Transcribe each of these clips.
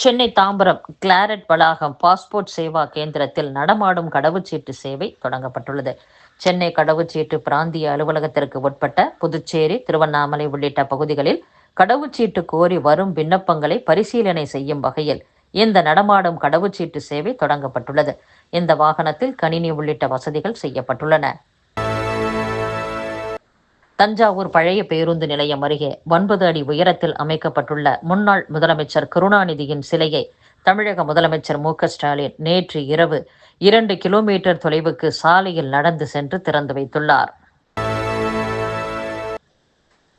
Chennai Tambaram Claret வளாகம் passport Seva கேந்திரத்தில் நடமாடும் கடவுச்சீட்டு சேவை தொடங்கப்பட்டுள்ளது. சென்னை கடவுச்சீட்டு பிராந்திய அலுவலகத்திற்கு உட்பட்ட புதுச்சேரி திருவண்ணாமலை உள்ளிட்ட பகுதிகளில் கடவுச்சீட்டு கோரி வரும் விண்ணப்பங்களை பரிசீலனை செய்யும் வகையில் இந்த நடமாடும் கடவுச்சீட்டு சேவை தொடங்கப்பட்டுள்ளது. இந்த வாகனத்தில் கணினி உள்ளிட்ட வசதிகள் செய்யப்பட்டுள்ளன. தஞ்சாவூர் பழைய பேருந்து நிலையம் அருகே ஒன்பது அடி உயரத்தில் அமைக்கப்பட்டுள்ள முன்னாள் முதலமைச்சர் கருணாநிதியின் சிலையை தமிழக முதலமைச்சர் மு ஸ்டாலின் நேற்று இரவு இரண்டு கிலோமீட்டர் தொலைவுக்கு சாலையில் நடந்து சென்று திறந்து வைத்துள்ளார்.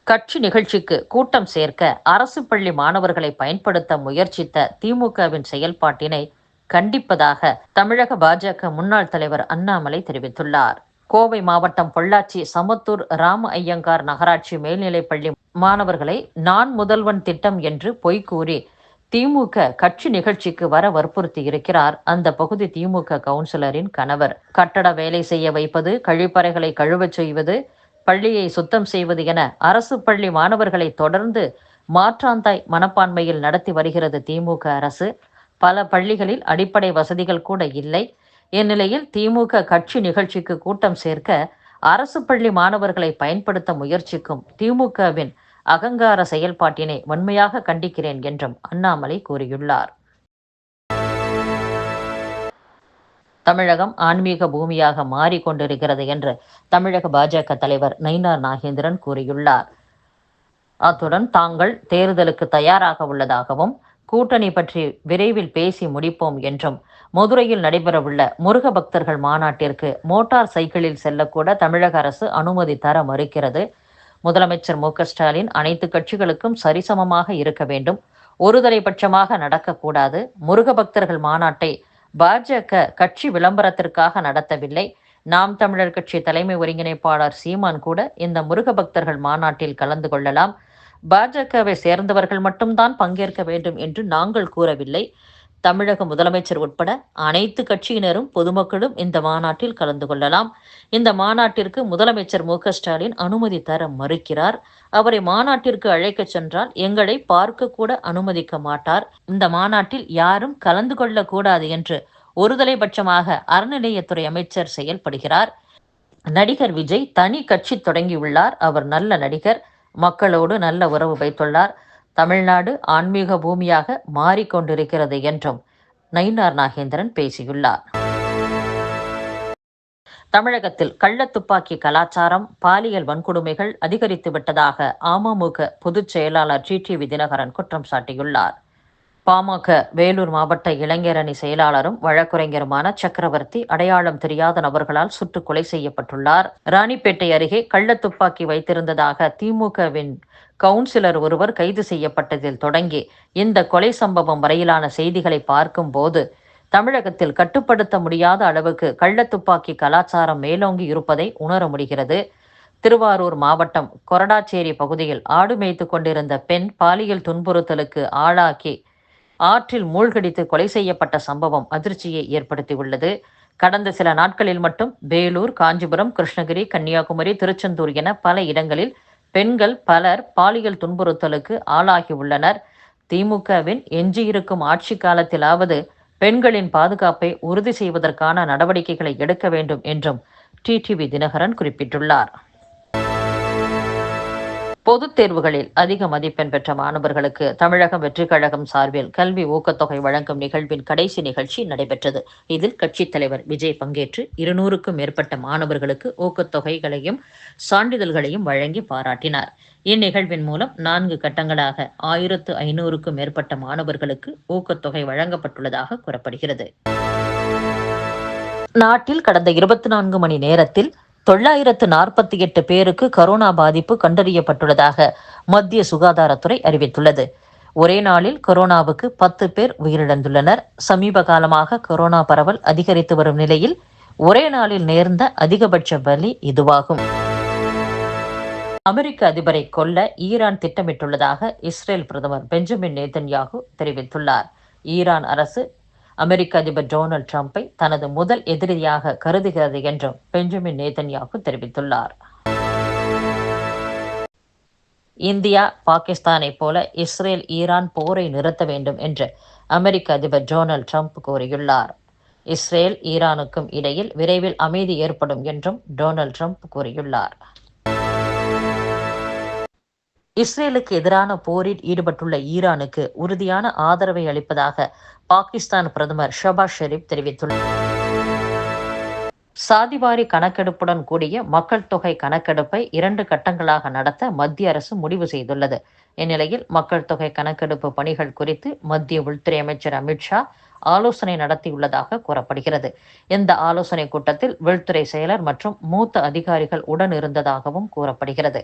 கட்சி நிகழ்ச்சிக்கு கூட்டம் சேர்க்க அரசு பள்ளி மாணவர்களை பயன்படுத்த முயற்சித்த திமுகவின் செயல்பாட்டினை கண்டிப்பதாக தமிழக பாஜக முன்னாள் தலைவர் அண்ணாமலை தெரிவித்துள்ளார். கோவை மாவட்டம் பொள்ளாச்சி சமத்தூர் ராம ஐயங்கார் நகராட்சி மேல்நிலைப்பள்ளி மாணவர்களை நான் முதல்வன் திட்டம் என்று பொய் கூறி திமுக கட்சி நிகழ்ச்சிக்கு வர வற்புறுத்தி இருக்கிறார். அந்த பகுதி திமுக கவுன்சிலரின் கணவர். கட்டட வேலை செய்ய வைப்பது கழிப்பறைகளை கழுவச் செய்வது பள்ளியை சுத்தம் செய்வது என அரசு பள்ளி மாணவர்களை தொடர்ந்து மாற்றாந்தாய் மனப்பான்மையில் நடத்தி வருகிறது திமுக அரசு. பல பள்ளிகளில் அடிப்படை வசதிகள் கூட இல்லை. இந்நிலையில் திமுக கட்சி நிகழ்ச்சிக்கு கூட்டம் சேர்க்க அரசு பள்ளி மாணவர்களை பயன்படுத்த முயற்சிக்கும் திமுகவின் அகங்கார செயல்பாட்டினை வன்மையாக கண்டிக்கிறேன் என்றும் அண்ணாமலை கூறியுள்ளார். தமிழகம் ஆன்மீக பூமியாக மாறிக்கொண்டிருக்கிறது என்று தமிழக பாஜக தலைவர் நயினார் நாகேந்திரன் கூறியுள்ளார். அத்துடன் தாங்கள் தேர்தலுக்கு தயாராக உள்ளதாகவும் கூட்டணி பற்றி விரைவில் பேசி முடிப்போம் என்றும் மதுரையில் நடைபெறவுள்ள முருக பக்தர்கள் மாநாட்டிற்கு மோட்டார் சைக்கிளில் செல்லக்கூட தமிழக அரசு அனுமதி தர மறுக்கிறது. முதலமைச்சர் மு ஸ்டாலின் அனைத்து கட்சிகளுக்கும் சரிசமமாக இருக்க வேண்டும். ஒருதலை பட்சமாக நடக்கக்கூடாது. முருக பக்தர்கள் மாநாட்டை பாஜக கட்சி விளம்பரத்திற்காக நடத்தவில்லை. நாம் தமிழர் கட்சி தலைமை ஒருங்கிணைப்பாளர் சீமான் கூட இந்த முருக பக்தர்கள் மாநாட்டில் கலந்து கொள்ளலாம். பாஜகவை சேர்ந்தவர்கள் மட்டும்தான் பங்கேற்க வேண்டும் என்று நாங்கள் கூறவில்லை. தமிழக முதலமைச்சர் உட்பட அனைத்து கட்சியினரும் பொதுமக்களும் இந்த மாநாட்டில் கலந்து கொள்ளலாம். இந்த மாநாட்டிற்கு முதலமைச்சர் மு ஸ்டாலின் அனுமதி தர மறுக்கிறார். அவரை மாநாட்டிற்கு அழைக்கச் சென்றால் எங்களை பார்க்க கூட அனுமதிக்க மாட்டார். இந்த மாநாட்டில் யாரும் கலந்து கொள்ளக்கூடாது என்று ஒருதலை பட்சமாக அறநிலையத்துறை அமைச்சர் செயல்படுகிறார். நடிகர் விஜய் தனி கட்சி தொடங்கியுள்ளார். அவர் நல்ல நடிகர். மக்களோடு நல்ல உறவு வைத்துள்ளார். தமிழ்நாடு ஆன்மீக பூமியாக மாறிக்கொண்டிருக்கிறது என்றும் நயினார் நாகேந்திரன் பேசியுள்ளார். தமிழகத்தில் கள்ளத்துப்பாக்கி கலாச்சாரம் பாலியல் வன்கொடுமைகள் அதிகரித்து விட்டதாக அமமுக பொதுச் செயலாளர் டி டி தினகரன் குற்றம் சாட்டியுள்ளார். பாமக வேலூர் மாவட்ட இளைஞரணி செயலாளரும் வழக்குரைஞருமான சக்கரவர்த்தி அடையாளம் தெரியாத நபர்களால் சுட்டுக் கொலை செய்யப்பட்டுள்ளார். ராணிப்பேட்டை அருகே கள்ளத்துப்பாக்கி வைத்திருந்ததாக திமுகவின் கவுன்சிலர் ஒருவர் கைது செய்யப்பட்டதில் தொடங்கி இந்த கொலை சம்பவம் வரையிலான செய்திகளை பார்க்கும்போது தமிழகத்தில் கட்டுப்படுத்த முடியாத அளவுக்கு கள்ளத்துப்பாக்கி கலாச்சாரம் மேலோங்கி இருப்பதை உணர முடிகிறது. திருவாரூர் மாவட்டம் கொரடாச்சேரி பகுதியில் ஆடு மேய்த்து கொண்டிருந்த பெண் பாலியல் துன்புறுத்தலுக்கு ஆளாக்கி ஆற்றில் மூழ்கடித்து கொலை செய்யப்பட்ட சம்பவம் அதிர்ச்சியை ஏற்படுத்தியுள்ளது. கடந்த சில நாட்களில் மட்டும் வேலூர் காஞ்சிபுரம் கிருஷ்ணகிரி கன்னியாகுமரி திருச்செந்தூர் என பல இடங்களில் பெண்கள் பலர் பாலியல் துன்புறுத்தலுக்கு ஆளாகியுள்ளனர். திமுகவின் எஞ்சியிருக்கும் ஆட்சி காலத்திலாவது பெண்களின் பாதுகாப்பை உறுதி செய்வதற்கான நடவடிக்கைகளை எடுக்க வேண்டும் என்றும் டிடிவி தினகரன் குறிப்பிட்டுள்ளார். பொதுத் தேர்வுகளில் அதிக மதிப்பெண் பெற்ற மாணவர்களுக்கு தமிழகம் வெற்றிக் கழகம் சார்பில் கல்வி ஊக்கத்தொகை வழங்கும் நிகழ்வின் கடைசி நிகழ்ச்சி நடைபெற்றது. இதில் கட்சித் தலைவர் விஜய் பங்கேற்று இருநூறுக்கும் மேற்பட்ட மாணவர்களுக்கு ஊக்கத்தொகைகளையும் சான்றிதழ்களையும் வழங்கி பாராட்டினார். இந்நிகழ்வின் மூலம் நான்கு கட்டங்களாக ஆயிரத்து ஐநூறுக்கும் மேற்பட்ட மாணவர்களுக்கு ஊக்கத்தொகை வழங்கப்பட்டுள்ளதாக கூறப்படுகிறது. நாட்டில் கடந்த இருபத்தி நான்கு மணி நேரத்தில் தொள்ளாயிரத்து நாற்பத்தி எட்டு பேருக்கு கரோனா பாதிப்பு கண்டறியப்பட்டுள்ளதாக மத்திய சுகாதாரத்துறை அறிவித்துள்ளது. ஒரே நாளில் கொரோனாவுக்கு பத்து பேர் உயிரிழந்துள்ளனர். சமீப காலமாக கொரோனா பரவல் அதிகரித்து வரும் நிலையில் ஒரே நாளில் நேர்ந்த அதிகபட்ச பலி இதுவாகும். அமெரிக்க அதிபரை கொல்ல ஈரான் திட்டமிட்டுள்ளதாக இஸ்ரேல் பிரதமர் பெஞ்சமின் நேதன்யாகு தெரிவித்துள்ளார். ஈரான் அரசு அமெரிக்க அதிபர் டொனால்ட் ட்ரம்பை தனது முதல் எதிரியாக கருதுகிறது என்றும் பெஞ்சமின் நேதன்யாகு தெரிவித்துள்ளார். இந்தியா பாகிஸ்தானை போல இஸ்ரேல் ஈரான் போரை நிறுத்த வேண்டும் என்று அமெரிக்க அதிபர் டொனால்ட் ட்ரம்ப் கூறியுள்ளார். இஸ்ரேல் ஈரானுக்கும் இடையில் விரைவில் அமைதி ஏற்படும் என்றும் டொனால்ட் ட்ரம்ப் கூறியுள்ளார். இஸ்ரேலுக்கு எதிரான போரில் ஈடுபட்டுள்ள ஈரானுக்கு உறுதியான ஆதரவை அளிப்பதாக பாகிஸ்தான் பிரதமர் ஷபாஸ் ஷெரீப் தெரிவித்துள்ளார். சாதிவாரி கணக்கெடுப்புடன் கூடிய மக்கள் தொகை கணக்கெடுப்பை இரண்டு கட்டங்களாக நடத்த மத்திய அரசு முடிவு செய்துள்ளது. இந்நிலையில் மக்கள் தொகை கணக்கெடுப்பு பணிகள் குறித்து மத்திய உள்துறை அமைச்சர் அமித்ஷா ஆலோசனை நடத்தியுள்ளதாக கூறப்படுகிறது. இந்த ஆலோசனை கூட்டத்தில் உள்துறை செயலர் மற்றும் மூத்த அதிகாரிகள் உடன் இருந்ததாகவும் கூறப்படுகிறது.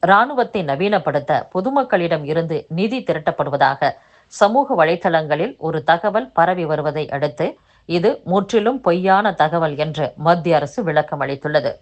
ராணுவத்தை நவீனப்படுத்த பொதுமக்களிடம் இருந்து நிதி திரட்டப்படுவதாக சமூக வலைதளங்களில் ஒரு தகவல் பரவி வருவதை அடுத்து இது முற்றிலும் பொய்யான தகவல் என்று மத்திய அரசு விளக்கம் அளித்துள்ளது